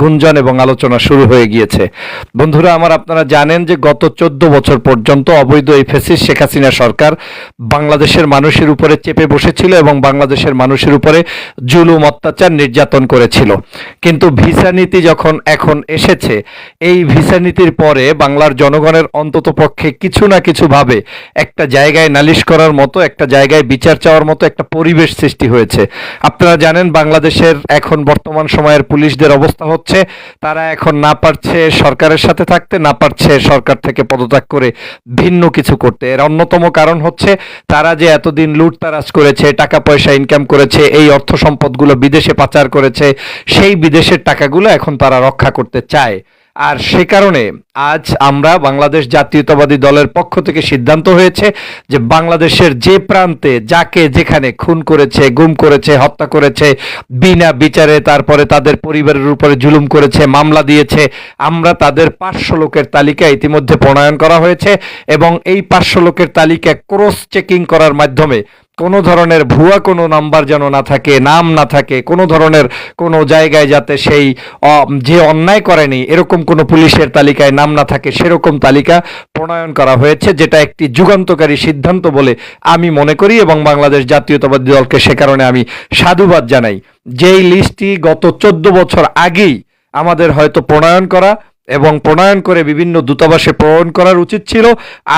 গুঞ্জন এবং আলোচনা শুরু হয়ে গিয়েছে। বন্ধুরা, আমার আপনারা জানেন যে গত চোদ্দ বছর পর্যন্ত অবৈধ এই ফেসিস শেখ হাসিনা সরকার বাংলাদেশের মানুষের উপরে চেপে বসেছিল এবং বাংলাদেশের মানুষের উপরে জুলুম, অত্যাচার নির্যাতন করেছিল। কিন্তু ভিসা নীতি যখন এখন এসেছে, এই ভিসা নীতির পরে বাংলার জনগণের অন্তত পক্ষে কিছু না কিছু ভাবে একটা জায়গায় নালিশ করার মতো, একটা জায়গায় বিচার চাওয়ার মতো একটা পরিবেশ সৃষ্টি হয়েছে। আপনারা জানেন, বাংলাদেশের এখন বর্তমান সময়ের পুলিশদের অবস্থা হচ্ছে, তারা এখন না পারছে সরকারের সাথে থাকতে, না পারছে সরকার থেকে পদত্যাগ করে ভিন্ন কিছু করতে। এর অন্যতম কারণ হচ্ছে, তারা যে এতদিন লুটতারাজ করেছে টাকা পয়সা ইনকাম করেছে, এই অর্থ সম্পদগুলো বিদেশে পাচার করেছে, সেই বিদেশের টাকাগুলো এখন তারা রক্ষা করতে চায়। আর সে কারণে আজ আমরা বাংলাদেশ জাতীয়তাবাদী দলের পক্ষ থেকে সিদ্ধান্ত হয়েছে যে বাংলাদেশের যে প্রান্তে যাকে যেখানে খুন করেছে, গুম করেছে, হত্যা করেছে, বিনা বিচারে তারপরে তাদের পরিবারের উপরে জুলুম করেছে, মামলা দিয়েছে, আমরা তাদের পাঁচশো লোকের তালিকা ইতিমধ্যে প্রণয়ন করা হয়েছে এবং এই পাঁচশো লোকের তালিকা ক্রস চেকিং করার মাধ্যমে কোনো ধরনের ভুয়া কোনো নাম্বার যেন না থাকে, নাম না থাকে, কোনো ধরনের কোনো জায়গায় যাতে সেই যে অন্যায় করেনি, এরকম কোনো পুলিশের তালিকায় নাম না থাকে, সেরকম তালিকা প্রণয়ন করা হয়েছে, যেটা একটি যুগান্তকারী সিদ্ধান্ত বলে আমি মনে করি এবং বাংলাদেশ জাতীয়তাবাদী দলকে সে কারণে আমি সাধুবাদ জানাই। যেই লিস্টটি গত চোদ্দ বছর আগেই আমাদের হয়তো প্রণয়ন করা এবং প্রণয়ন করে বিভিন্ন দূতাবাসে প্রেরণ করার উচিত ছিল।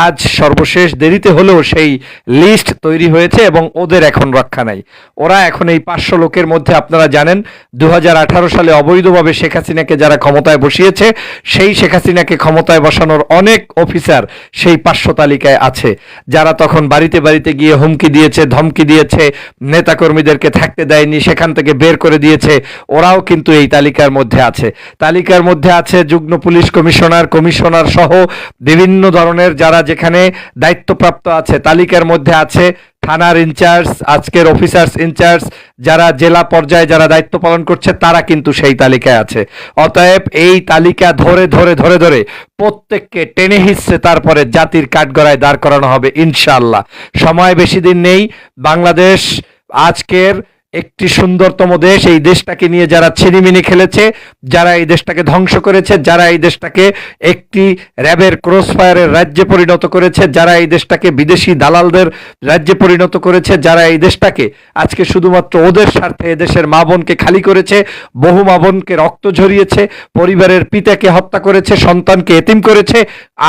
আজ সর্বশেষ দেরিতে হলেও সেই লিস্ট তৈরি হয়েছে এবং ওদের এখন রক্ষা নাই। ওরা এখন এই পাঁচশো লোকের মধ্যে আপনারা জানেন দু হাজার আঠারো সালে অবৈধভাবে শেখ হাসিনাকে যারা ক্ষমতায় বসিয়েছে, সেই শেখ হাসিনাকে ক্ষমতায় বসানোর অনেক অফিসার সেই পাঁচশো তালিকায় আছে। যারা তখন বাড়িতে বাড়িতে গিয়ে হুমকি দিয়েছে, ধমকি দিয়েছে, নেতাকর্মীদেরকে থাকতে দেয়নি, সেখান থেকে বের করে দিয়েছে, ওরাও কিন্তু এই তালিকার মধ্যে আছে। তালিকার মধ্যে আছে যুগ্ম পুলিশ কমিশনার কমিশনার সহ বিভিন্ন ধরনের যারা যেখানে দায়িত্বপ্রাপ্ত আছে, তালিকার মধ্যে আছে থানার ইনচার্জ, আজকের অফিসার্স ইনচার্জ, যারা জেলা পর্যায়ে যারা দায়িত্ব পালন করছে, তারা কিন্তু সেই তালিকায় আছে। অতএব এই তালিকা ধরে ধরে ধরে ধরে প্রত্যেককে টেনে হিসছে তারপরে জাতির কাঠগড়ায় দাঁড় করানো হবে ইনশাল্লাহ সময় বেশি দিন নেই। বাংলাদেশ আজকের একটি সুন্দরতম দেশ, এই দেশটাকে নিয়ে যারা ছিনিমিনি খেলেছে, যারা এই দেশটাকে ধ্বংস করেছে, যারা এই দেশটাকে একটি র্যাবের ক্রস ফায়ারের রাজ্যে পরিণত করেছে, যারা এই দেশটাকে বিদেশি দালালদের রাজ্যে পরিণত করেছে, যারা এই দেশটাকে আজকে শুধুমাত্র ওদের স্বার্থে এদেশের মা বোনকে খালি করেছে, বহু মা বোনকে রক্ত ঝরিয়েছে, পরিবারের পিতাকে হত্যা করেছে, সন্তানকে এতিম করেছে,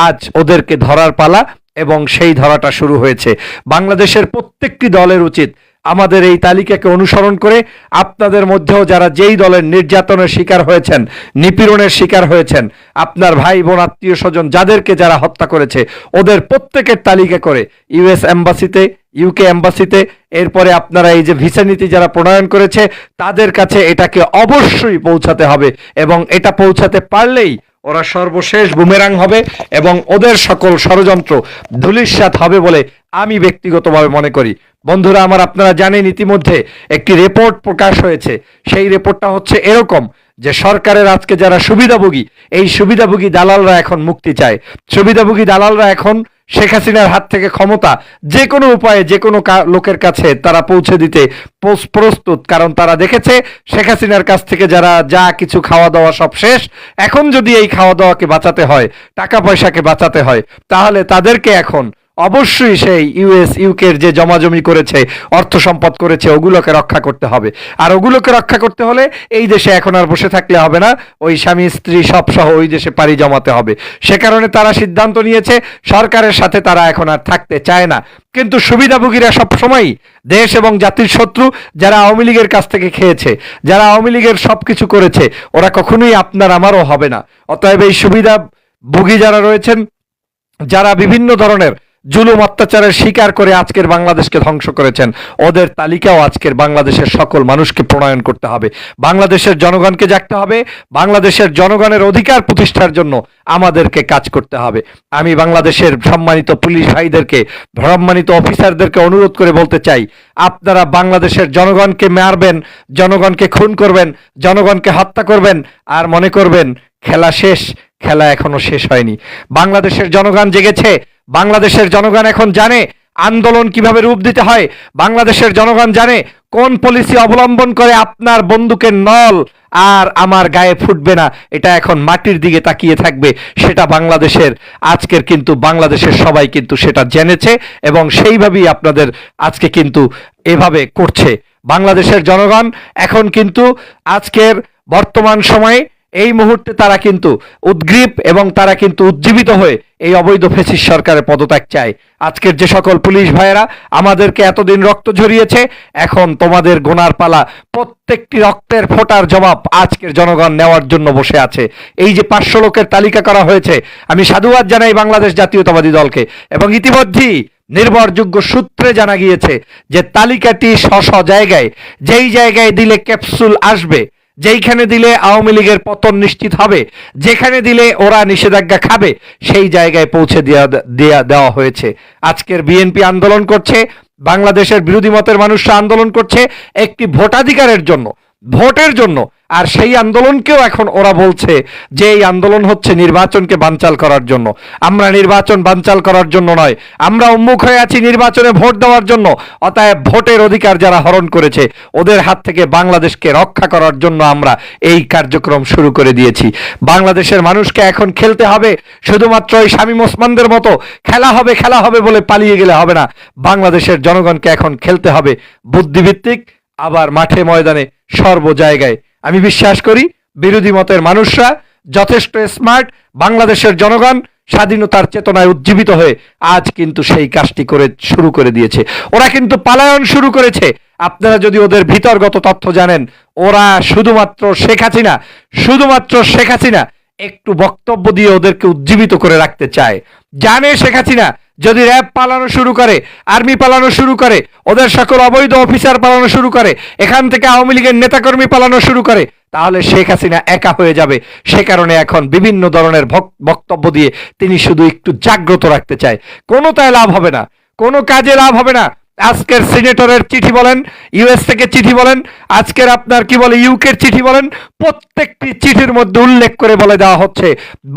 আজ ওদেরকে ধরার পালা এবং সেই ধরাটা শুরু হয়েছে। বাংলাদেশের প্রত্যেকটি দলের উচিত আমাদের এই তালিকাকে অনুসরণ করে আপনাদের মধ্যেও যারা যেই দলের নির্যাতনের শিকার হয়েছেন, নিপীড়নের শিকার হয়েছেন, আপনার ভাই বোন, আত্মীয় স্বজন যাদেরকে যারা হত্যা করেছে, ওদের প্রত্যেকের তালিকা করে ইউএস এম্বাসিতে, ইউকে এম্বাসিতে, এরপরে আপনারা এই যে ভিসা নীতি যারা প্রণয়ন করেছে, তাদের কাছে এটাকে অবশ্যই পৌঁছাতে হবে এবং এটা পৌঁছাতে পারলেই ওরা সর্বশেষ বুমেরাং হবে এবং ওদের সকল ষড়যন্ত্র ধুলিস্বাত হবে বলে আমি ব্যক্তিগতভাবে মনে করি। বন্ধুরা, আমার আপনারা জানেন ইতিমধ্যে একটি রেপোর্ট প্রকাশ হয়েছে। সেই রেপোর্টটা হচ্ছে এরকম। যে সরকারের আজকে যারা সুবিধাভোগী, এই সুবিধাভোগী দালালরা এখন মুক্তি চায়। সুবিধাভোগী দালালরা এখন শেখ হাসিনার হাত থেকে ক্ষমতা যে কোনো উপায়ে যে কোনো লোকের কাছে তারা পৌঁছে দিতে প্রস্তুত। কারণ তারা দেখেছে শেখ হাসিনার কাছ থেকে যারা যা কিছু খাওয়া দাওয়া সব শেষ, এখন যদি এই খাওয়া দাওয়াকে বাঁচাতে হয়, টাকা পয়সাকে বাঁচাতে হয়, তাহলে তাদেরকে এখন অবশ্যই সেই ইউএস ইউকের যে জমাজমি করেছে, অর্থ সম্পদ করেছে, ওগুলোকে রক্ষা করতে হবে। আর ওগুলোকে রক্ষা করতে হলে এই দেশে এখন আর বসে থাকলে হবে না। ওই স্বামী, স্ত্রী সব সহ ওই দেশে পাড়ি জমাতে হবে। সে কারণে তারা সিদ্ধান্ত নিয়েছে, সরকারের সাথে তারা এখন আর থাকতে চায় না। কিন্তু সুবিধাভোগীরা সবসময়ই দেশ এবং জাতির শত্রু, যারা আওয়ামী লীগের কাছ থেকে খেয়েছে, যারা আওয়ামী লীগের সব কিছু করেছে, ওরা কখনোই আপনার, আমারও হবে না। অতএব এই সুবিধাভোগী যারা রয়েছেন, যারা বিভিন্ন ধরনের জুলুম অত্যাচারের শিকার করে আজকের বাংলাদেশকে ধ্বংস করেছেন। ওদের তালিকাও আজকের বাংলাদেশের সকল মানুষকে প্রণয়ন করতে হবে। বাংলাদেশের জনগণকে জাগতে হবে। বাংলাদেশের জনগণের অধিকার প্রতিষ্ঠার জন্য আমাদেরকে কাজ করতে হবে। আমি বাংলাদেশের সম্মানিত পুলিশ ভাইদেরকে, সম্মানিত অফিসারদেরকে অনুরোধ করে বলতে চাই, আপনারা বাংলাদেশের জনগণকে মারবেন, জনগণকে খুন করবেন, জনগণকে হত্যা করবেন, আর মনে করবেন, খেলা শেষ, খেলা এখনও শেষ হয়নি। বাংলাদেশের জনগণ জেগেছে বাংলাদেশের জনগণ এখন জানে আন্দোলন কীভাবে রূপ দিতে হয়। বাংলাদেশের জনগণ জানে কোন পলিসি অবলম্বন করে আপনার বন্দুকের নল আর আমার গায়ে ফুটবে না। এটা এখন মাটির দিকে তাকিয়ে থাকবে, সেটা বাংলাদেশের। আজকের কিন্তু বাংলাদেশের সবাই কিন্তু সেটা জেনেছে এবং সেইভাবেই আপনাদের আজকে কিন্তু এভাবে করছে। বাংলাদেশের জনগণ এখন কিন্তু আজকের বর্তমান সময়ে এই মুহূর্তে তারা কিন্তু উদ্গ্রীব এবং তারা কিন্তু উজ্জীবিত হয়ে এই অবৈধ ফেসিস সরকারের পদত্যাগ চায়। আজকের যে সকল পুলিশ ভাইয়েরা, আমাদেরকে এতদিন রক্ত ঝরিয়েছে, এখন তোমাদের গোনার পালা, প্রত্যেকটি রক্তের ফোটার জবাব আজকের জনগণ নেওয়ার জন্য বসে আছে। এই যে পাঁচশো লোকের তালিকা করা হয়েছে, আমি সাধুবাদ জানাই বাংলাদেশ জাতীয়তাবাদী দলকে। এবং ইতিমধ্যেই নির্ভরযোগ্য সূত্রে জানা গিয়েছে যে তালিকাটি স্ব জায়গায়, যেই জায়গায় দিলে ক্যাপসুল আসবে যেইখানে দিলে আওয়ামী লীগের পতন নিশ্চিত হবে, যেখানে দিলে ওরা নিষেধাজ্ঞা খাবে, সেই জায়গায় পৌঁছে দেওয়া দেওয়া দেওয়া হয়েছে। আজকের বিএনপি আন্দোলন করছে, বাংলাদেশের বিরোধী মতের মানুষরা আন্দোলন করছে একটি ভোটাধিকারের জন্য। ভোটের জন্য। আর সেই আন্দোলনকেও এখন ওরা বলছে যে এই আন্দোলন হচ্ছে নির্বাচনকে বানচাল করার জন্য। আমরা নির্বাচন বানচাল করার জন্য নয়, আমরা উন্মুখ হয়ে আছি নির্বাচনে ভোট দেওয়ার জন্য। অতএব ভোটের অধিকার যারা হরণ করেছে, ওদের হাত থেকে বাংলাদেশকে রক্ষা করার জন্য আমরা এই কার্যক্রম শুরু করে দিয়েছি। বাংলাদেশের মানুষকে এখন খেলতে হবে, শুধুমাত্র ওই শামীম ওসমানদের মতো, খেলা হবে খেলা হবে বলে পালিয়ে গেলে হবে না। বাংলাদেশের জনগণকে এখন খেলতে হবে। বুদ্ধিভিত্তিক আবার মাঠে ময়দানে সর্ব জায়গায় আমি বিশ্বাস করি, বিরোধী মতের মানুষরা যথেষ্ট স্মার্ট বাংলাদেশের জনগণ স্বাধীনতার চেতনায় উজ্জীবিত হয়ে আজ কিন্তু সেই কাজটি করে, শুরু করে দিয়েছে। ওরা কিন্তু পালায়ন শুরু করেছে। আপনারা যদি ওদের ভিতরগত তথ্য জানেন, ওরা শুধুমাত্র শেখ হাসিনা, শুধুমাত্র শেখ হাসিনা একটু বক্তব্য দিয়ে ওদেরকে উজ্জীবিত করে রাখতে চায়। জানে শেখ হাসিনা যদি র্যাব পালানো শুরু করে, আর্মি পালানো শুরু করে, ওদের সকল অবৈধ অফিসার পালানো শুরু করে, এখান থেকে আওয়ামী লীগের নেতাকর্মী পালানো শুরু করে, তাহলে শেখ হাসিনা একা হয়ে যাবে। সে কারণে এখন বিভিন্ন ধরনের বক্তব্য দিয়ে তিনি শুধু একটু জাগ্রত রাখতে চায়। কোনো তাই লাভ হবে না। কোনো কাজে লাভ হবে না। আজকের সিনেটরের চিঠি বলেন, ইউএস থেকে চিঠি বলেন, আজকের আপনার কি বলে, ইউকের চিঠি বলেন, প্রত্যেকটি চিঠির মধ্যে উল্লেখ করে বলে দেওয়া হচ্ছে,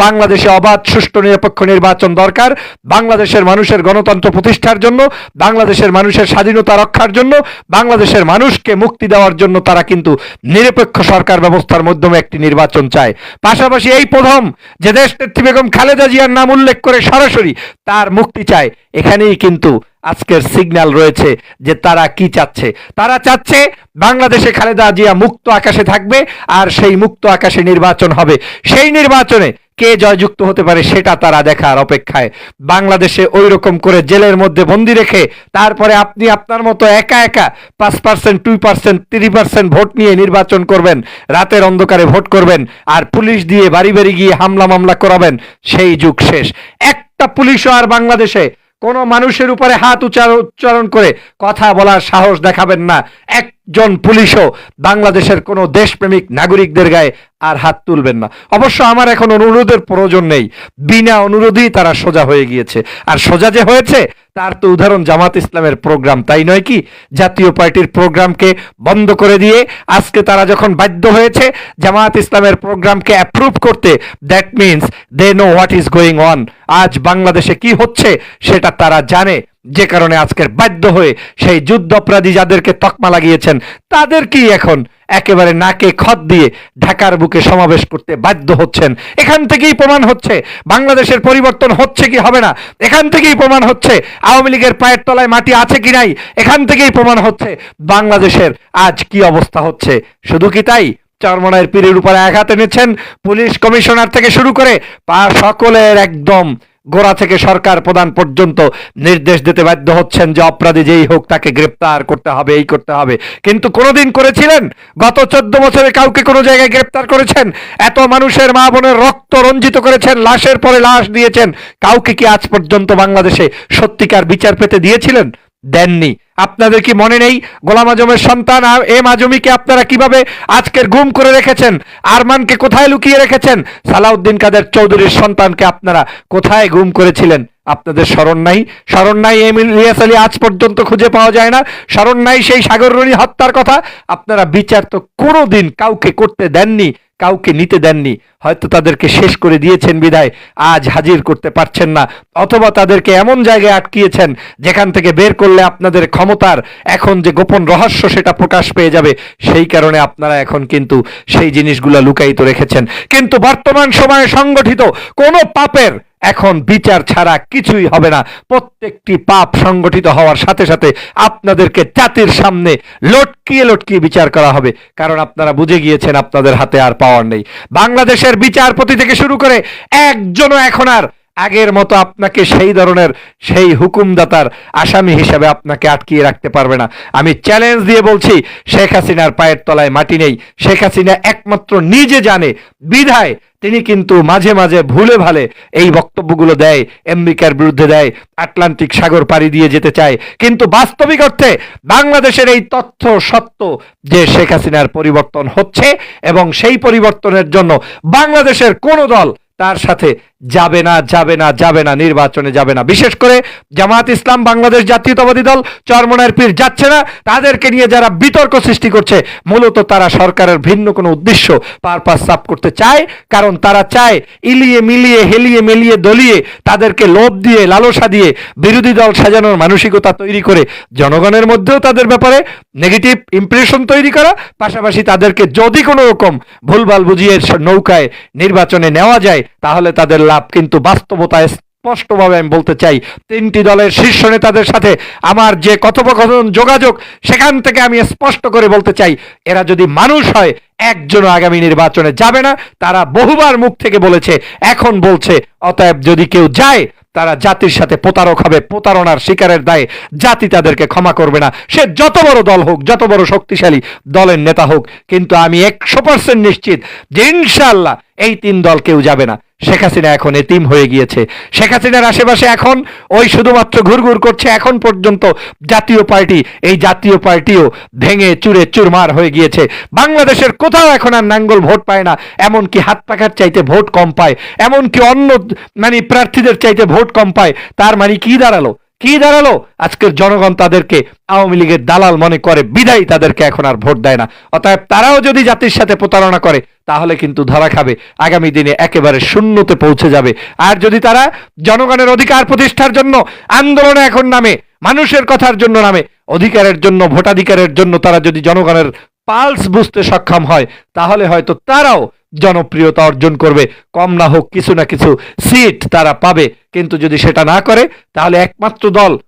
বাংলাদেশে অবাধ, সুষ্ঠু, নিরপেক্ষ নির্বাচন দরকার, বাংলাদেশের মানুষের গণতন্ত্র প্রতিষ্ঠার জন্য, বাংলাদেশের মানুষের স্বাধীনতা রক্ষার জন্য, বাংলাদেশের মানুষকে মুক্তি দেওয়ার জন্য তারা কিন্তু নিরপেক্ষ সরকার ব্যবস্থার মাধ্যমে একটি নির্বাচন চায়। পাশাপাশি এই প্রথম যে দেশ নেত্রী বেগম খালেদা জিয়ার নাম উল্লেখ করে সরাসরি তার মুক্তি চায়, এখানেই কিন্তু আজকের সিগন্যাল রয়েছে যে তারা কি চাচ্ছে? তারা চাচ্ছে বাংলাদেশে খালেদা জিয়া মুক্ত আকাশে থাকবে আর সেই মুক্ত আকাশে নির্বাচন হবে। সেই নির্বাচনে কে জয়যুক্ত হতে পারে সেটা তারা দেখার অপেক্ষায়। বাংলাদেশে ওই রকম করে জেলের মধ্যে বন্দি রেখে তারপরে আপনি আপনার মতো একা একা পাঁচ percent two percent three percent vote নিয়ে নির্বাচন করবেন, রাতের অন্ধকারে ভোট করবেন আর পুলিশ দিয়ে বাড়ি বাড়ি গিয়ে হামলা মামলা করাবেন, সেই যুগ শেষ। একটা পুলিশও আর বাংলাদেশে কোনো মানুষের উপরে হাত উচ্চারণ উচ্চারণ করে কথা বলার সাহস দেখাবেন না। একজন পুলিশও বাংলাদেশের কোনো দেশপ্রেমিক নাগরিকদের গায়ে আর হাত তুলবেন না। অবশ্য আমার এখন অনুরোধের প্রয়োজন নেই। বিনা অনুরোধেই তারা সোজা হয়ে গিয়েছে। আর সোজা যে হয়েছে, তার তো উদাহরণ জামাত ইসলামের প্রোগ্রাম, তাই নয় কি? জাতীয় পার্টির প্রোগ্রামকে বন্ধ করে দিয়ে আজকে তারা যখন বাধ্য হয়েছে জামাত ইসলামের প্রোগ্রামকে অ্যাপ্রুভ করতে that means they know what is going on আজ বাংলাদেশে কি হচ্ছে, সেটা তারা জানে। যে কারণে আজকের বাধ্য হয়ে সেই যুদ্ধ অপরাধী যাদেরকে তকমা লাগিয়েছেন, তাদেরকেই এখন একেবারে নাকে খত দিয়ে ঢাকার বুকে সমাবেশ করতে বাধ্য হচ্ছেন। এখান থেকেই প্রমাণ হচ্ছে, বাংলাদেশের পরিবর্তন হচ্ছে কি হবে না? এখান থেকেই প্রমাণ হচ্ছে, আওয়ামী লীগের পায়ের তলায় মাটি আছে কি নাই? এখান থেকেই প্রমাণ হচ্ছে, বাংলাদেশের আজ কি অবস্থা হচ্ছে। শুধু কি তাই? চরমনায়ের পীরের উপরে আঘাত এনেছেন, পুলিশ কমিশনার থেকে শুরু করে পা সকলের একদম গোড়া থেকে সরকার প্রধান পর্যন্ত নির্দেশ দিতে বাধ্য হচ্ছেন যে অপরাধী যেই হোক তাকে গ্রেপ্তার করতে হবে, এই করতে হবে। কিন্তু কোনোদিন করেছিলেন? গত চোদ্দ বছরে কাউকে কোনো জায়গায় গ্রেপ্তার করেছেন? এত মানুষের মা বোনের রক্ত রঞ্জিত করেছেন, লাশের পরে লাশ দিয়েছেন। কাউকে কি আজ পর্যন্ত বাংলাদেশে সত্যিকার বিচার পেতে দিয়েছিলেন? দেননি। আপনাদের কি মনে নেই? গোলাম আজমের সন্তান এম আজমিকে আপনারা কীভাবে আজকের গুম করে রেখেছেন? আরমানকে কোথায় লুকিয়ে রেখেছেন? সালাউদ্দিন কাদের চৌধুরীর সন্তানকে আপনারা কোথায় গুম করেছিলেন? আপনাদের স্মরণ নাই? স্মরণ নাই এম ইলিয়াস আলী আজ পর্যন্ত খুঁজে পাওয়া যায় না। স্মরণ নাই সেই সাগর রনি হত্যার কথা। আপনারা বিচার তো কোনোদিন কাউকে করতে দেননি। কাউকে নিতে দেননি, হয়তো তাদেরকে শেষ করে দিয়েছেন বিদায়, আজ হাজির করতে পারছেন না, অথবা তাদেরকে এমন জায়গায় আটকিয়েছেন যেখান থেকে বের করলে আপনাদের ক্ষমতার এখন যে গোপন রহস্য সেটা প্রকাশ পেয়ে যাবে, সেই কারণে আপনারা এখন কিন্তু সেই জিনিসগুলো লুকায়িত রেখেছেন। কিন্তু বর্তমান সময়ে সংগঠিত কোনো পাপের এখন বিচার ছাড়া কিছুই হবে না। প্রত্যেকটি পাপ সংগঠিত হওয়ার সাথে সাথে আপনাদেরকে জাতির সামনে লটকিয়ে লটকিয়ে বিচার করা হবে। কারণ আপনারা বুঝে গিয়েছেন আপনাদের হাতে আর পাওয়ার নেই। বাংলাদেশের বিচারপতি থেকে শুরু করে একজনও এখন আর আগের মতো আপনাকে সেই ধরনের সেই হুকুমদাতার আসামি হিসাবে আপনাকে আটকিয়ে রাখতে পারবে না। আমি চ্যালেঞ্জ দিয়ে বলছি, শেখ হাসিনার পায়ের তলায় মাটি নেই। শেখ হাসিনা একমাত্র নিজে জানে, বিধায় তিনি কিন্তু মাঝে মাঝে ভুলে ভালে এই বক্তব্যগুলো দেয় আমেরিকার বিরুদ্ধে দেয়, আটলান্টিক সাগর পাড়ি দিয়ে যেতে চায়। কিন্তু বাস্তবিক অর্থে বাংলাদেশের এই তথ্য, সত্য যে শেখ হাসিনার পরিবর্তন হচ্ছে এবং সেই পরিবর্তনের জন্য বাংলাদেশের কোনো দল তার সাথে যাবে না যাবে না যাবে না, নির্বাচনে যাবে না। বিশেষ করে জামাত ইসলাম বাংলাদেশ জাতীয়তাবাদী দল চরমনার পীর যাচ্ছে না। তাদেরকে নিয়ে যারা বিতর্ক সৃষ্টি করছে, মূলত তারা সরকারের ভিন্ন কোনো উদ্দেশ্য পারপাস সাপ করতে চায়। কারণ তারা চায় ইলিয়ে মিলিয়ে, হেলিয়ে মেলিয়ে, দলিয়ে তাদেরকে লোভ দিয়ে, লালসা দিয়ে বিরোধী দল সাজানোর মানসিকতা তৈরি করে জনগণের মধ্যেও তাদের ব্যাপারে নেগেটিভ ইমপ্রেশন তৈরি করা। পাশাপাশি তাদেরকে যদি কোনো রকম ভুলভাল বুঝিয়ে নৌকায় নির্বাচনে নেওয়া যায়, তাহলে তাদের লাভ, কিন্তু বাস্তবতায় স্পষ্টভাবে আমি বলতে চাই, তিনটি দলের শীর্ষ নেতাদের সাথে আমার যে কথোপকথন, যোগাযোগ, সেখান থেকে আমি স্পষ্ট করে বলতে চাই, এরা যদি মানুষ হয়, একজনও আগামী নির্বাচনে যাবে না। তারা বহুবার মুখ থেকে বলেছে, এখন বলছে, অতএব যদি কেউ যায়, তারা জাতির সাথে প্রতারক হবে, প্রতারণার শিকারের দায়ে জাতি তাদেরকে ক্ষমা করবে না। সে যত বড় দল হোক, যত বড় শক্তিশালী দলের নেতা হোক, কিন্তু আমি একশো পার্সেন্ট নিশ্চিত যে ইনশাল্লাহ এই তিন দল কেউ যাবে না। শেখ হাসিনা এখন এতিম হয়ে গিয়েছে। শেখ হাসিনার আশেপাশে এখন ওই শুধুমাত্র ঘুরঘুর করছে এখন পর্যন্ত জাতীয় পার্টি। এই জাতীয় পার্টিও ভেঙে চুরে চুরমার হয়ে গিয়েছে। বাংলাদেশের কোথাও এখন আর নাঙ্গল ভোট পায় না। এমনকি হাত পাখার চাইতে ভোট কম পায়। এমনকি অন্য মানে প্রার্থীদের চাইতে ভোট কম পায়। তার মানে কি দাঁড়াল? কি দাঁড়াল? আজকের জনগণ তাদেরকে আওয়ামী লীগের দালাল মনে করে, বিদায় তাদেরকে এখন আর ভোট দেয় না। অতএব তারাও যদি জাতির সাথে প্রতারণা করে, তাহলে কিন্তু ধরা খাবে। আগামী দিনে একেবারে শূন্যতে পৌঁছে যাবে। আর যদি তারা জনগণের অধিকার প্রতিষ্ঠার জন্য আন্দোলনে এখন নামে, মানুষের কথার জন্য নামে, অধিকারের জন্য, ভোটাধিকারের জন্য তারা যদি জনগণের পালস বুঝতে সক্ষম হয়, তাহলে হয়তো তারাও জনপ্রিয়তা অর্জন করবে। কম না হোক কিছু না কিছু সিট তারা পাবে। কিন্তু যদি সেটা না করে, তাহলে একমাত্র দল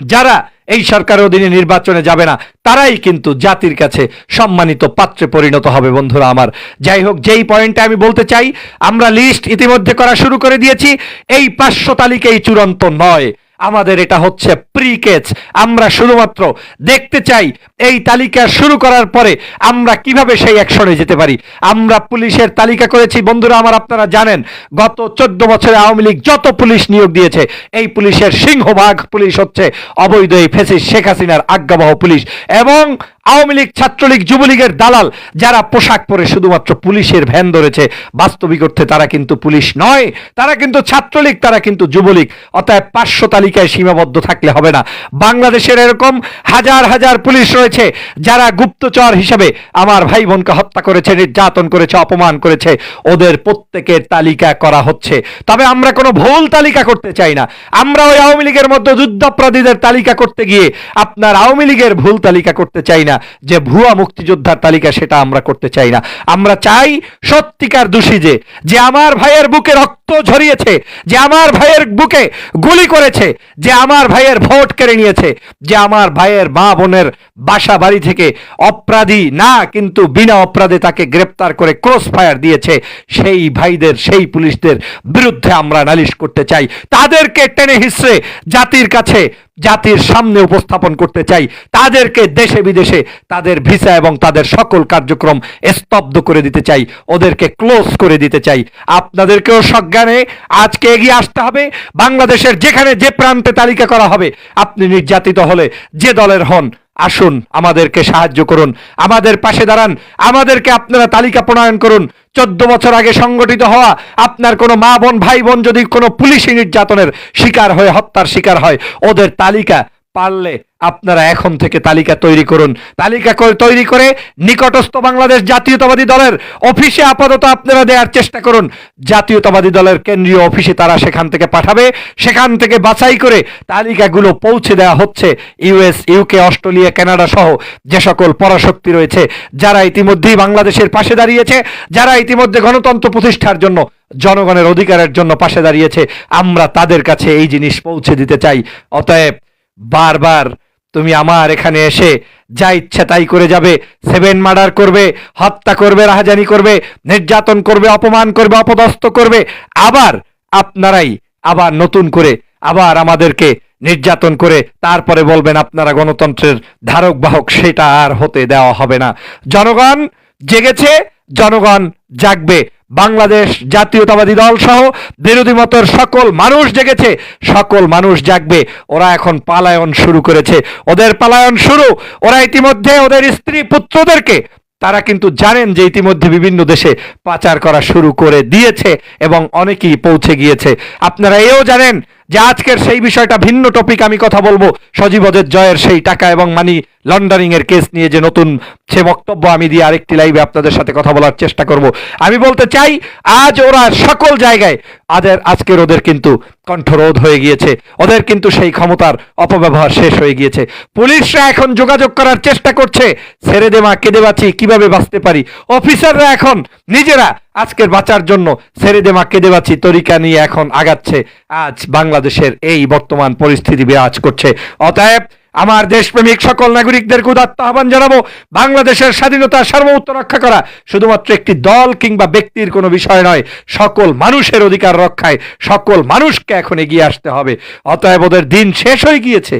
যারা এই সরকারের অধীনে নির্বাচনে যাবে না, তারাই কিন্তু জাতির কাছে সম্মানিত পাত্রে পরিণত হবে বন্ধুরা আমার। যাই হোক, যেই পয়েন্টে আমি বলতে চাই, আমরা লিস্ট ইতিমধ্যে করা শুরু করে দিয়েছি। এই পাঁচশো তালিকাই চূড়ান্ত নয়। আমাদের এটা হচ্ছে প্রি প্রিকেচ আমরা শুধুমাত্র দেখতে চাই, এই তালিকা শুরু করার পরে আমরা কীভাবে সেই অ্যাকশনে যেতে পারি। আমরা পুলিশের তালিকা করেছি। বন্ধুরা, আমার আপনারা জানেন, গত চোদ্দ বছরে আওয়ামী লীগ যত পুলিশ নিয়োগ দিয়েছে, এই পুলিশের সিংহভাগ পুলিশ হচ্ছে অবৈধ এই ফেসিস শেখ হাসিনার আজ্ঞাবহ পুলিশ। এবং আওয়ামী লীগ, ছাত্রলীগ, যুবলীগের দালাল, যারা পোশাক পরে শুধুমাত্র পুলিশের ভ্যান ধরেছে, বাস্তবিক অর্থে তারা কিন্তু পুলিশ নয়, তারা কিন্তু ছাত্রলীগ, তারা কিন্তু যুবলীগ। অতএব পাঁচশো তালিকায় সীমাবদ্ধ থাকলে হবে না। বাংলাদেশের এরকম হাজার হাজার পুলিশ রয়েছে, যারা গুপ্তচর হিসেবে আমার ভাই বোনকে হত্যা করেছে, নির্যাতন করেছে, অপমান করেছে। ওদের প্রত্যেকের তালিকা করা হচ্ছে। তবে আমরা কোনো ভুল তালিকা করতে চাই না। আমরা ওই আওয়ামী লীগের মধ্যে যুদ্ধাপরাধীদের তালিকা করতে গিয়ে আপনার আওয়ামী লীগের ভুল তালিকা করতে চাই না। যে ভুয়া মুক্তিযোদ্ধার তালিকা সেটা আমরা করতে চাই না। আমরা চাই সত্যিকার দোষী যে যে আমার ভাইয়ের বুকে রক্ত ঝরিয়েছে, যে আমার ভাইয়ের বুকে গুলি করেছে, যে আমার ভাইয়ের ভোট কেড়ে নিয়েছে, যে আমার ভাইয়ের মা বোনের বাসা বাড়ি থেকে অপরাধী না, কিন্তু বিনা অপরাধে তাকে গ্রেপ্তার করে ক্রস ফায়ার দিয়েছে, সেই ভাইদের, সেই পুলিশদের বিরুদ্ধে আমরা নালিশ করতে চাই। তাদেরকে টেনে হিসড়ে জাতির কাছে জাতির সামনে উপস্থাপন করতে চাই। তাদেরকে দেশে বিদেশে তাদের ভিসা এবং তাদের সকল কার্যক্রম স্তব্ধ করে দিতে চাই। ওদেরকে ক্লোজ করে দিতে চাই। আপনাদেরকেও সজ্ঞানে আজকে এগিয়ে আসতে হবে। বাংলাদেশের যেখানে যে প্রান্তে তালিকা করা হবে, আপনি নির্যাতিত হলে যে দলের হন আসুন, আমাদেরকে সাহায্য করুন। আমাদের পাশে দাঁড়ান, আমাদেরকে আপনারা তালিকা প্রণয়ন করুন। চোদ্দ বছর আগে সংগঠিত হওয়া আপনার কোনো মা বোন, ভাই বোন যদি কোনো পুলিশি নির্যাতনের শিকার হয়ে, হত্যার শিকার হয়, ওদের তালিকা পারলে আপনারা এখন থেকে তালিকা তৈরি করুন। তালিকা তৈরি করে নিকটস্থ বাংলাদেশ জাতীয়তাবাদী দলের অফিসে আপাতত আপনারা দেওয়ার চেষ্টা করুন। জাতীয়তাবাদী দলের কেন্দ্রীয় অফিসে তারা সেখান থেকে পাঠাবে। সেখান থেকে বাছাই করে তালিকাগুলো পৌঁছে দেওয়া হচ্ছে। ইউএস, ইউকে, অস্ট্রেলিয়া, কানাডা সহ যে সকল পরাশক্তি রয়েছে, যারা ইতিমধ্যেই বাংলাদেশের পাশে দাঁড়িয়েছে, যারা ইতিমধ্যে গণতন্ত্র প্রতিষ্ঠার জন্য, জনগণের অধিকারের জন্য পাশে দাঁড়িয়েছে, আমরা তাদের কাছে এই জিনিস পৌঁছে দিতে চাই। অতএব বারবার তুমি আমার এখানে এসে যা ইচ্ছা তাই করে যাবে। সেভেন মার্ডার করবে, হত্যা করবে, রাহাজানি করবে, নির্যাতন করবে, অপমান করবে, অপদস্থ করবে। আবার আপনারাই আবার নতুন করে আবার আমাদেরকে নির্যাতন করে তারপরে বলবেন আপনারা গণতন্ত্রের ধারক বাহক, সেটা আর হতে দেওয়া হবে না। জনগণ জেগেছে, জনগণ জাগবে। বাংলাদেশ জাতীয়তাবাদী দল সহ বিরোধী মতের সকল মানুষ জেগেছে, সকল মানুষ জাগবে। ওরা এখন পালায়ন শুরু করেছে। ওদের পালায়ন শুরু। ওরা ইতিমধ্যে ওদের স্ত্রী পুত্রদেরকে, তারা কিন্তু জানেন যে ইতিমধ্যে বিভিন্ন দেশে পাচার করা শুরু করে দিয়েছে এবং অনেকেই পৌঁছে গিয়েছে। আপনারা এও জানেন যে আজকের সেই বিষয়টা ভিন্ন টপিক আমি কথা বলব। সজীবদের জয়ের সেই টাকা এবং মানি লন্ডারিং এর কেস নিয়ে যে নতুন সে বক্তব্য আমি দিয়ে আরেকটি লাইভে আপনাদের সাথে কথা বলার চেষ্টা করব। আমি বলতে চাই, আজ ওরা সকল জায়গায় আদের, আজকের ওদের কিন্তু কণ্ঠরোধ হয়ে গিয়েছে। ওদের কিন্তু সেই ক্ষমতার অপব্যবহার শেষ হয়ে গিয়েছে। পুলিশরা এখন যোগাযোগ করার চেষ্টা করছে। ছেড়ে দেমা কেঁদে বাঁচি, কীভাবে বাঁচতে পারি? অফিসাররা এখন নিজেরা আজকের বাঁচার জন্য ছেড়ে দেমা কেঁদে বাঁচি, তরিকা নিয়ে এখন আগাচ্ছে। আজ বাংলাদেশের এই বর্তমান পরিস্থিতি বিরাজ করছে। অতএব আমার দেশপ্রেমিক সকল নাগরিকদেরকে উদাত্ত আহ্বান জানাব, বাংলাদেশের স্বাধীনতা সার্বভৌমত্ব রক্ষা করা শুধুমাত্র একটি দল কিংবা ব্যক্তির কোনো বিষয় নয়, সকল মানুষের অধিকার রক্ষায় সকল মানুষকে এখন এগিয়ে আসতে হবে। অতএব ওদের দিন শেষ হয়ে গিয়েছে।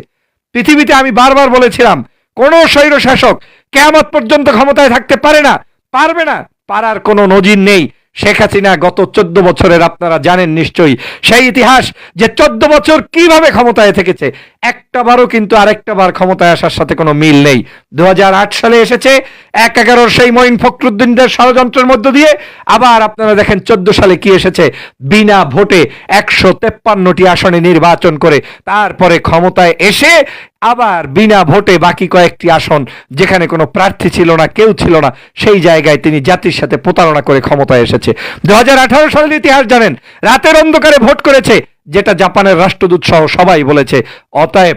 পৃথিবীতে আমি বারবার বলেছিলাম, কোনো স্বৈর শাসক পর্যন্ত ক্ষমতায় থাকতে পারে না, পারবে না। পারার কোনো নজির নেই। শেখ হাসিনা গত চোদ্দ বছরের, আপনারা জানেন নিশ্চয়ই, সেই ইতিহাস যে চোদ্দ বছর কীভাবে ক্ষমতায় থেকেছে, একটা বারও কিন্তু আরেকটা বার ক্ষমতায় আসার সাথে কোনো মিল নেই। দু হাজার আট সালে এসেছে এক এগারোর সেই মঈন ফখরুদ্দিনদের ষড়যন্ত্রের মধ্য দিয়ে। আবার আপনারা দেখেন চোদ্দ সালে কি এসেছে? বিনা ভোটে একশো তেপ্পান্নটি আসনে নির্বাচন করে তারপরে ক্ষমতায় এসে আবার বিনা ভোটে বাকি কয়েকটি আসন, যেখানে কোনো প্রার্থী ছিল না, কেউ ছিল না, সেই জায়গায় তিনি জাতির সাথে প্রতারণা করে ক্ষমতায় এসেছে। দু হাজার আঠারো সালের ইতিহাস জানেন, রাতের অন্ধকারে ভোট করেছে, যেটা জাপানের রাষ্ট্রদূত সহ সবাই বলেছে। অতএব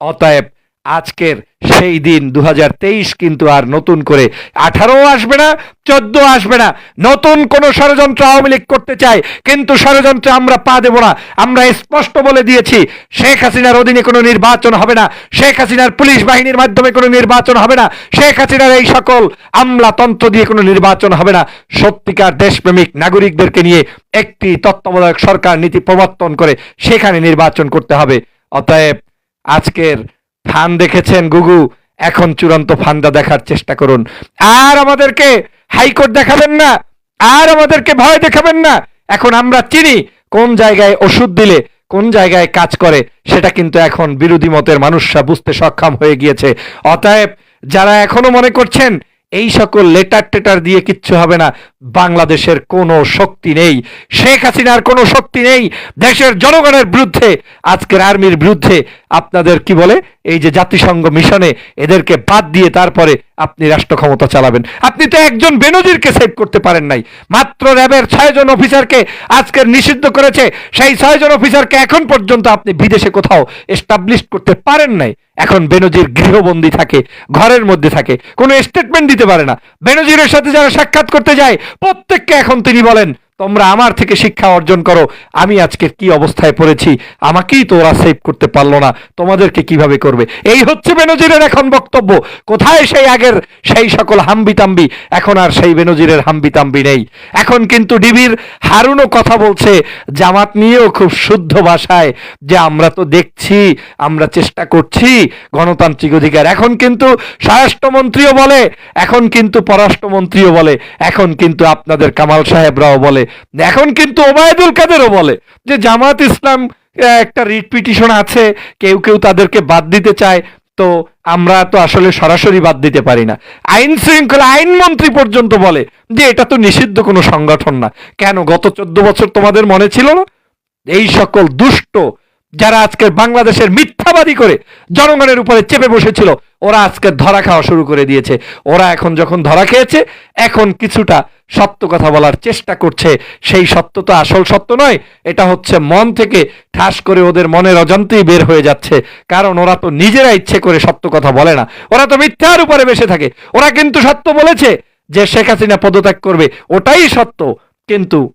অতএব আজকের সেই দিন দু হাজার তেইশ কিন্তু আর নতুন করে আঠারো আসবে না, চোদ্দ আসবে না। নতুন কোন ষড়যন্ত্র আওয়ামী লীগ করতে চায়, কিন্তু ষড়যন্ত্রে আমরা পা দেব না। আমরা স্পষ্ট বলে দিয়েছি, শেখ হাসিনার অধীনে কোনো নির্বাচন হবে না। শেখ হাসিনার পুলিশ বাহিনীর মাধ্যমে কোনো নির্বাচন হবে না। শেখ হাসিনার এই সকল আমলাতন্ত্র দিয়ে কোনো নির্বাচন হবে না। সত্যিকার দেশপ্রেমিক নাগরিকদেরকে নিয়ে একটি তত্ত্বাবধায়ক সরকার নীতি প্রবর্তন করে সেখানে নির্বাচন করতে হবে। অতএব আজকের ফান দেখেছেন, গুগু? এখন চূড়ান্ত ফান্দা দেখার চেষ্টা করুন। আর আমাদেরকে হাইকোর্ট দেখাবেন না, আর আমাদেরকে ভয় দেখাবেন না। এখন আমরা চিনি কোন জায়গায় ওষুধ দিলে, কোন জায়গায় কাজ করে, সেটা কিন্তু এখন বিরোধী মতের মানুষরা বুঝতে সক্ষম হয়ে গিয়েছে। অতএব, যারা এখনও মনে করছেন এই সকল লেটার টেটার দিয়ে কিচ্ছু হবে না। বাংলাদেশের কোনো শক্তি নেই। শেখ হাসিনার কোনো শক্তি নেই। দেশের জনগণের বিরুদ্ধে, আজকের আর্মির বিরুদ্ধে আপনাদের কি বলে? এই যে জাতিসংঘ মিশনে এদেরকে বাদ দিয়ে তারপরে আপনি রাষ্ট্র ক্ষমতা চালাবেন। আপনি তো একজন বেনজিরকে সেভ করতে পারেন নাই। মাত্র র্যাবের ছয়জন অফিসারকে আজকের নিষিদ্ধ করেছে। সেই ছয়জন অফিসারকে এখন পর্যন্ত আপনি বিদেশে কোথাও এস্টাবলিশ করতে পারেন নাই। এখন বেনজির গৃহবন্দী থাকে, ঘরের মধ্যে থাকে, কোনো স্টেটমেন্ট দিতে পারে না। বেনজিরের সাথে যারা সাক্ষাৎ করতে যায়, প্রত্যেককে এখন তিনি বলেন তোমরা আমার থেকে শিক্ষা অর্জন করো। আমি আজকে কি অবস্থায় পড়েছি, আমাকেই তো ওরা সেভ করতে পারল না। তোমাদেরকে কীভাবে করবে? এই হচ্ছে বেনজিরের এখন বক্তব্য। কোথায় সেই আগের সেই সকল হাম্বিতাম্বি? এখন আর সেই বেনজিরের হাম্বিতাম্বি নেই। এখন কিন্তু ডিবির হারুনও কথা বলছে, জামাত নিয়েও খুব শুদ্ধ ভাষায় যে আমরা তো দেখছি, আমরা চেষ্টা করছি গণতান্ত্রিক অধিকার। এখন কিন্তু স্বরাষ্ট্রমন্ত্রীও বলে, এখন কিন্তু পররাষ্ট্রমন্ত্রীও বলে, এখন কিন্তু আপনাদের কামাল সাহেবরাও বলে। এখন কিন্তু ওবায়দুল কাদেরও বলে যে জামাত ইসলাম একটা রিট পিটিশন আছে, কেউ কেউ তাদেরকে বাদ দিতে চায়, তো আমরা তো আসলে সরাসরি বাদ দিতে পারি না। আইন শৃঙ্খলা আইনমন্ত্রী পর্যন্ত বলে যে এটা তো নিষিদ্ধ কোনো সংগঠন না। কেন, গত চোদ্দ বছর তোমাদের মনে ছিল না? এই সকল দুষ্ট যারা আজকের বাংলাদেশের মিথ্যাবাদী করে জনগণের উপরে চেপে বসেছিল, ওরা আজকে ধরা খাওয়া শুরু করে দিয়েছে। ওরা এখন যখন ধরা খেয়েছে, এখন কিছুটা সত্য কথা বলার চেষ্টা করছে। সেই সত্য তো আসল সত্য নয়, এটা হচ্ছে মন থেকে ঠাস করে ওদের মনের অজান্তেই বের হয়ে যাচ্ছে। কারণ ওরা তো নিজেরা ইচ্ছে করে সত্য কথা বলে না। ওরা তো মিথ্যার উপরে বেসে থাকে। ওরা কিন্তু সত্য বলেছে যে শেখ হাসিনা পদত্যাগ করবে, ওটাই সত্য। কিন্তু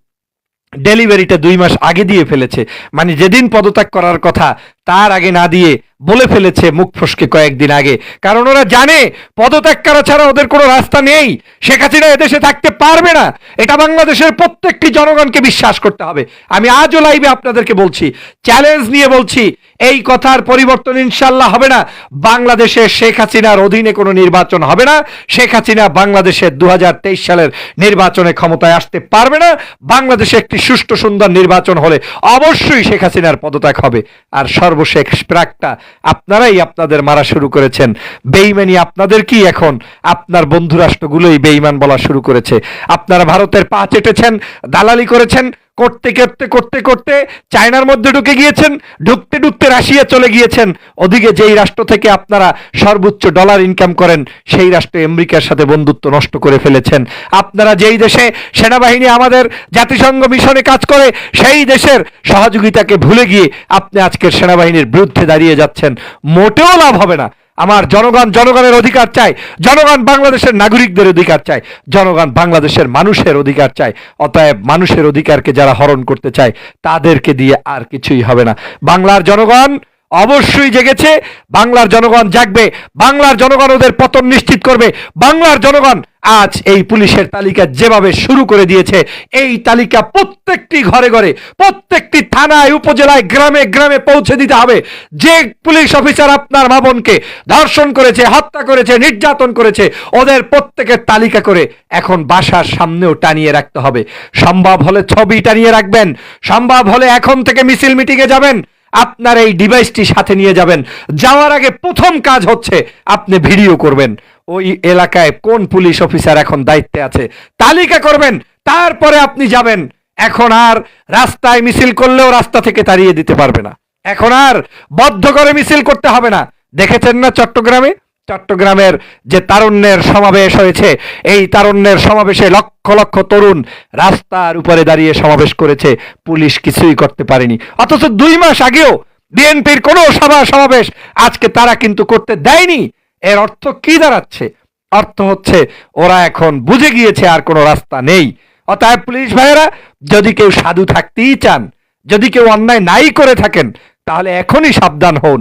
ডেলিভারিটা দুই মাস আগে দিয়ে ফেলেছে। মানে যেদিন পদত্যাগ করার কথা তার আগে না দিয়ে বলে ফেলেছে মুখ ফসকে কয়েকদিন আগে। কারণ ওরা জানে পদত্যাগ করা ছাড়া ওদের কোনো রাস্তা নেই। শেখ হাসিনা এদেশে থাকতে পারবে না। এটা বাংলাদেশের প্রত্যেকটি জনগণকে বিশ্বাস করতে হবে। আমি আজও লাইভে আপনাদেরকে বলছি চ্যালেঞ্জ নিয়ে বলছি, এই কথার পরিবর্তন ইনশাল্লাহ হবে না। বাংলাদেশে শেখ হাসিনার অধীনে কোনো নির্বাচন হবে না। শেখ হাসিনা বাংলাদেশের দু হাজার তেইশ সালের নির্বাচনে ক্ষমতায় আসতে পারবে না। বাংলাদেশে একটি সুষ্ঠু সুন্দর নির্বাচন হলে অবশ্যই শেখ হাসিনার পদত্যাগ হবে। আর সর্বশেষ প্রাকটা আপনারাই আপনাদের মারা শুরু করেছেন। বেইমানি আপনাদের কি এখন? আপনার বন্ধু রাষ্ট্রগুলোই বেইমান বলা শুরু করেছে। আপনারা ভারতের পা চেটেছেন, দালালি করেছেন করতে করতে করতে করতে চায়নার মধ্যে ঢুকে গিয়েছেন, ঢুকতে ঢুকতে রাশিয়া চলে গিয়েছেন। ওদিকে যেই রাষ্ট্র থেকে আপনারা সর্বোচ্চ ডলার ইনকাম করেন, সেই রাষ্ট্রে আমেরিকার সাথে বন্ধুত্ব নষ্ট করে ফেলেছেন। আপনারা যেই দেশে সেনাবাহিনী আমাদের জাতিসংঘ মিশনে কাজ করে, সেই দেশের সহযোগিতাকে ভুলে গিয়ে আপনি আজকের সেনাবাহিনীর বিরুদ্ধে দাঁড়িয়ে যাচ্ছেন। মোটেও লাভ হবে না। আমার জনগণ, জনগণের অধিকার চাই। জনগণ বাংলাদেশের নাগরিকদের অধিকার চাই। জনগণ বাংলাদেশের মানুষের অধিকার চাই। অতএব মানুষের অধিকারকে যারা হরণ করতে চায়, তাদেরকে দিয়ে আর কিছুই হবে না। বাংলার জনগণ অবশ্যই জেগেছে। বাংলার জনগণ জাগবে। বাংলার জনগণ ওদের পতন নিশ্চিত করবে। বাংলার জনগণ আজ এই পুলিশের তালিকা যেভাবে শুরু করে দিয়েছে, এই তালিকা প্রত্যেকটি ঘরে ঘরে, প্রত্যেকটি থানায়, উপজেলায়, গ্রামে গ্রামে পৌঁছে দিতে হবে। যে পুলিশ অফিসার আপনার মা বোনকে ধর্ষণ করেছে, হত্যা করেছে, নির্যাতন করেছে, ওদের প্রত্যেকের তালিকা করে এখন বাসার সামনেও টানিয়ে রাখতে হবে। সম্ভব হলে ছবি টানিয়ে রাখবেন। সম্ভব হলে এখন থেকে মিছিল মিটিংয়ে যাবেন। আপনার এই ডিভাইসটি সাথে নিয়ে যাবেন। যাওয়ার আগে প্রথম কাজ হচ্ছে আপনি ভিডিও করবেন। ওই এলাকায় কোন পুলিশ অফিসার এখন দায়িত্বে আছে? তালিকা করবেন, তারপরে আপনি যাবেন। এখন আর রাস্তায় মিছিল করলেও রাস্তা থেকে তাড়িয়ে দিতে পারবে না। এখন আর বদ্ধ করে মিছিল করতে হবে না। দেখেছেন না চট্টগ্রামে? চট্টগ্রামের যে তারুণ্যের সমাবেশ হয়েছে, এই তারুণ্যের সমাবেশে লক্ষ লক্ষ তরুণ রাস্তার উপরে দাঁড়িয়ে সমাবেশ করেছে। পুলিশ কিছুই করতে পারেনি। অথচ দুই মাস আগেও বিএনপির কোনো সভা সমাবেশ আজকে তারা কিন্তু করতে দেয়নি। এর অর্থ কি দাঁড়াচ্ছে? অর্থ হচ্ছে ওরা এখন বুঝে গিয়েছে আর কোনো রাস্তা নেই। অতএব পুলিশ ভাইয়েরা, যদি কেউ সাধু থাকতেই চান, যদি কেউ অন্যায় নাই করে থাকেন, তাহলে এখনই সাবধান হন।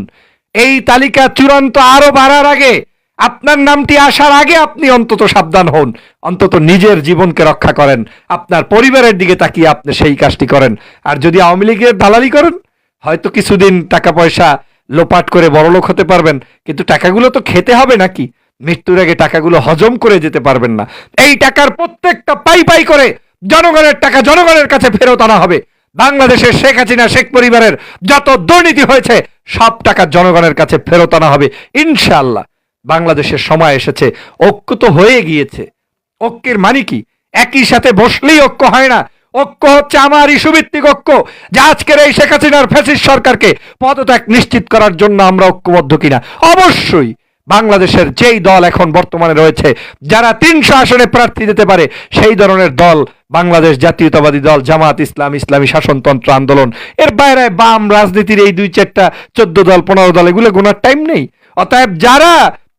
এই তালিকা চূড়ান্ত আরও বাড়ার আগে আপনার নামটি আসার আগে আপনি অন্তত সাবধান হন। অন্তত নিজের জীবনকে রক্ষা করেন। আপনার পরিবারের দিকে তাকিয়ে আপনি সেই কাজটি করেন। আর যদি আওয়ামী লীগের দালালি করেন, হয়তো কিছুদিন টাকা পয়সা লোপাট করে বড়লোক হতে পারবেন। কিন্তু টাকাগুলো তো খেতে হবে নাকি? মৃত্যুর আগে টাকাগুলো হজম করে যেতে পারবেন না। এই টাকার প্রত্যেকটা পাই পাই করে জনগণের টাকা জনগণের কাছে ফেরত আনা হবে। বাংলাদেশের শেখ হাসিনা, শেখ পরিবারের যত দুর্নীতি হয়েছে সব টাকা জনগণের কাছে ফেরত আনা হবে ইনশাল্লাহ বাংলাদেশের সময় এসেছে, ঐক্য তো হয়ে গিয়েছে। ঐক্যের মানে কি? একই সাথে বসলেই ঐক্য হয় না। ঐক্য হচ্ছে আমার ইস্যুভিত্তিক ঐক্য। যে আজকের এই শেখ হাসিনার ফ্যাসিস সরকারকে পদত্যাগ নিশ্চিত করার জন্য আমরা ঐক্যবদ্ধ কিনা? অবশ্যই। বাংলাদেশের যেই দল এখন বর্তমানে রয়েছে, যারা তিনশো আসনে প্রার্থী দিতে পারে, সেই ধরনের দল বাংলাদেশ জাতীয়তাবাদী দল, জামাত ইসলাম, ইসলামী শাসনতন্ত্র আন্দোলন। এর বাইরে বাম রাজনীতির এই দুই চারটা চোদ্দ দল, পনেরো দল, এগুলো গোনার টাইম নেই। অতএব যারা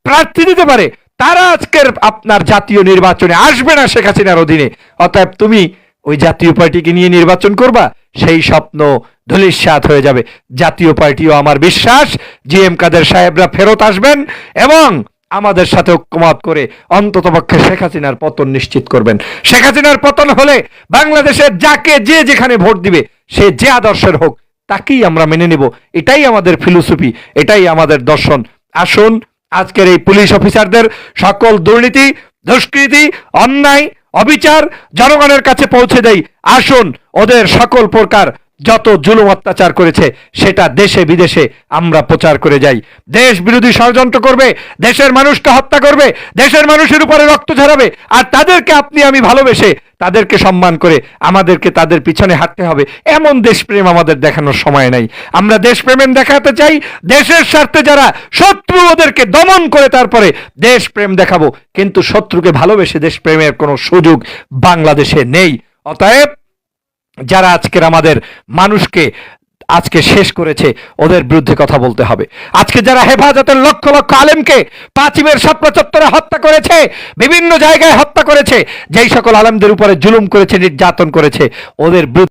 প্রার্থী দিতে পারে, তারা আজকের আপনার জাতীয় নির্বাচনে আসবে না শেখ হাসিনার অধীনে। অতএব তুমি ওই জাতীয় পার্টিকে নিয়ে নির্বাচন করবা, সেই স্বপ্ন ধূলিসাৎ হয়ে যাবে। জাতীয় পার্টিও আমার বিশ্বাস জি এম কাদের সাহেবরা ফেরত আসবেন এবং আমাদের সাথে ঐক্যমত করে অন্ততপক্ষে শেখ হাসিনার পতন নিশ্চিত করবেন। শেখ হাসিনার পতন হলে বাংলাদেশের যাকে যে যেখানে ভোট দিবে, সে যে আদর্শের হোক, তাকেই আমরা মেনে নেব। এটাই আমাদের ফিলোসফি, এটাই আমাদের দর্শন। আসুন, আজকের এই পুলিশ অফিসারদের সকল দুর্নীতি, দুষ্কৃতি, অন্যায়, অবিচার জনগণের কাছে পৌঁছে দেই। আসুন, ওদের সকল প্রকার যত জুলুম অত্যাচার করেছে, সেটা দেশে বিদেশে আমরা প্রচার করে যাই। দেশ বিরোধী ষড়যন্ত্র করবে, দেশের মানুষকে হত্যা করবে, দেশের মানুষের উপরে রক্ত ঝরাবে, আর তাদেরকে আপনি আমি ভালোবেসে তাদেরকে সম্মান করে আমাদেরকে তাদের পিছনে হাঁটতে হবে। এমন দেশপ্রেম আমাদের দেখানোর সময় নাই। আমরা দেশপ্রেম দেখাতে চাই, দেশের স্বার্থে যারা শত্রু ওদেরকে দমন করে তারপরে দেশপ্রেম দেখাবো। কিন্তু শত্রুকে ভালোবেসে দেশপ্রেমের কোনো সুযোগ বাংলাদেশে নেই। অতএব যারা আজকের আমাদের মানুষকে আজকে শেষ করেছে, ওদের বিরুদ্ধে কথা বলতে হবে। আজকে যারা হেফাজতের লক্ষ লক্ষ আলেমকে পাঁচিমের সব চত্বরে হত্যা করেছে, বিভিন্ন জায়গায় হত্যা করেছে, যেই সকল আলেমদের উপরে জুলুম করেছে, নির্যাতন করেছে, ওদের বিরুদ্ধে